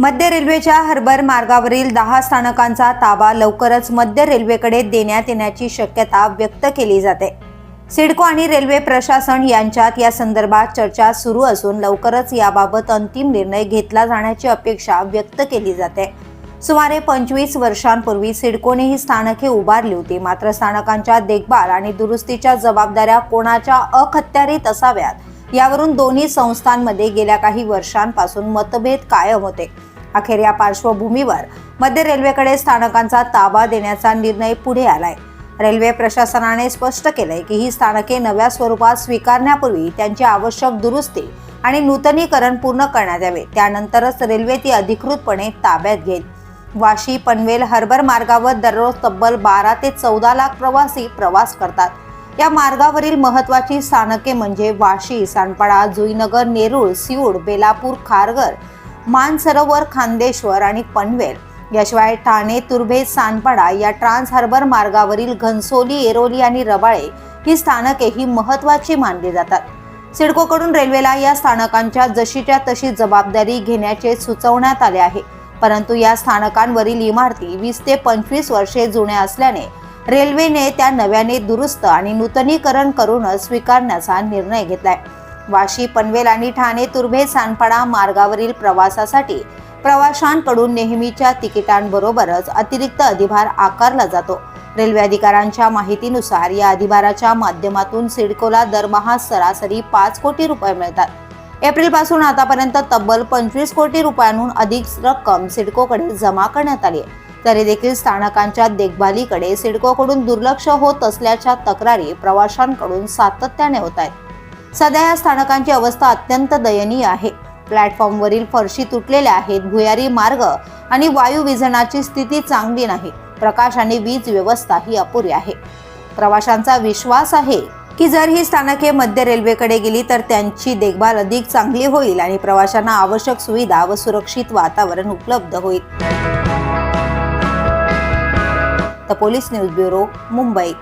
मध्य रेल्वेच्या हर्बर मार्गावरील दहा स्थानकांचा ताबा लवकरच मध्य रेल्वेकडे देण्यात येण्याची शक्यता व्यक्त केली जाते. सिडको आणि रेल्वे प्रशासन यांच्यात या संदर्भात चर्चा सुरू असून लवकरच याबाबत अंतिम निर्णय घेतला जाण्याची अपेक्षा व्यक्त केली जाते. सुमारे पंचवीस वर्षांपूर्वी सिडकोने ही स्थानके उभारली होती. मात्र स्थानकांच्या देखभाल आणि दुरुस्तीच्या जबाबदाऱ्या कोणाच्या अखत्यारीत असाव्यात? यावरून दोन्ही संस्थांमध्ये गेल्या काही वर्षांपासून मतभेद कायम होते. अखेर या पार्श्वभूमीवर मध्य रेल्वेकडे स्थानकांचा ताबा देण्याचा निर्णय पुढे आलाय. रेल्वे प्रशासनाने स्पष्ट केलंय की ही स्थानके नव्या स्वरूपात स्वीकारण्यापूर्वी त्यांची आवश्यक दुरुस्ती आणि नूतनीकरण पूर्ण करण्यात यावे. त्यानंतरच रेल्वे ती अधिकृतपणे ताब्यात घेईल. वाशी पनवेल हर्बर मार्गावर दररोज तब्बल बारा ते चौदा लाख प्रवासी प्रवास करतात. या मार्गावरील महत्वाची स्थानके म्हणजे वाशी सानपाडा जुईनगर नेरूळ सिऊड बेलापूर खारघर मानसरोवर खांदेश्वर आणि पनवेल. याशिवाय ठाणे तुर्भे सानपाडा या ट्रान्स हार्बर मार्गावरील घनसोली एरोली आणि रबाळे ही स्थानके ही महत्वाची मानली जातात. सिडकोकडून रेल्वेला या स्थानकांच्या जशीच्या तशी जबाबदारी घेण्याचे सुचवण्यात आले आहे. परंतु या स्थानकांवरील इमारती वीस ते पंचवीस वर्षे जुन्या असल्याने रेल्वेने त्या नव्याने दुरुस्त आणि नूतनीकरण करूनच स्वीकारण्याचा निर्णय घेतलाय. वाशी पनवेल आणि ठाणे तुर्भे सानपाडा मार्गावरील प्रवासासाठी प्रवाशांकडून नेहमीच्या तिकिटांबरोबरच अतिरिक्त अधिभार आकारला जातो. रेल्वे अधिकाऱ्यांच्या माहितीनुसार या अधिभाराच्या माध्यमातून सिडकोला दरमहा सरासरी पाच कोटी रुपये मिळतात. एप्रिलपासून आतापर्यंत तब्बल पंचवीस कोटी रुपयांहून अधिक रक्कम सिडकोकडे जमा करण्यात आली आहे. तरी देखील स्थानकांच्या देखभालीकडे सिडकोकडून दुर्लक्ष होत असल्याच्या तक्रारी प्रवाशांकडून सातत्याने होत आहेत. सध्या या स्थानकांची अवस्था अत्यंत दयनीय आहे. प्लॅटफॉर्मवरील फरशी तुटलेल्या आहेत भुयारी मार्ग आणि वायू विजनाची स्थिती चांगली नाही. प्रकाश आणि वीज व्यवस्था ही अपुरी आहे. प्रवाशांचा विश्वास आहे की जर ही स्थानके मध्य रेल्वेकडे गेली तर त्यांची देखभाल अधिक चांगली होईल आणि प्रवाशांना आवश्यक सुविधा व सुरक्षित वातावरण उपलब्ध होईल. The police news bureau Mumbai.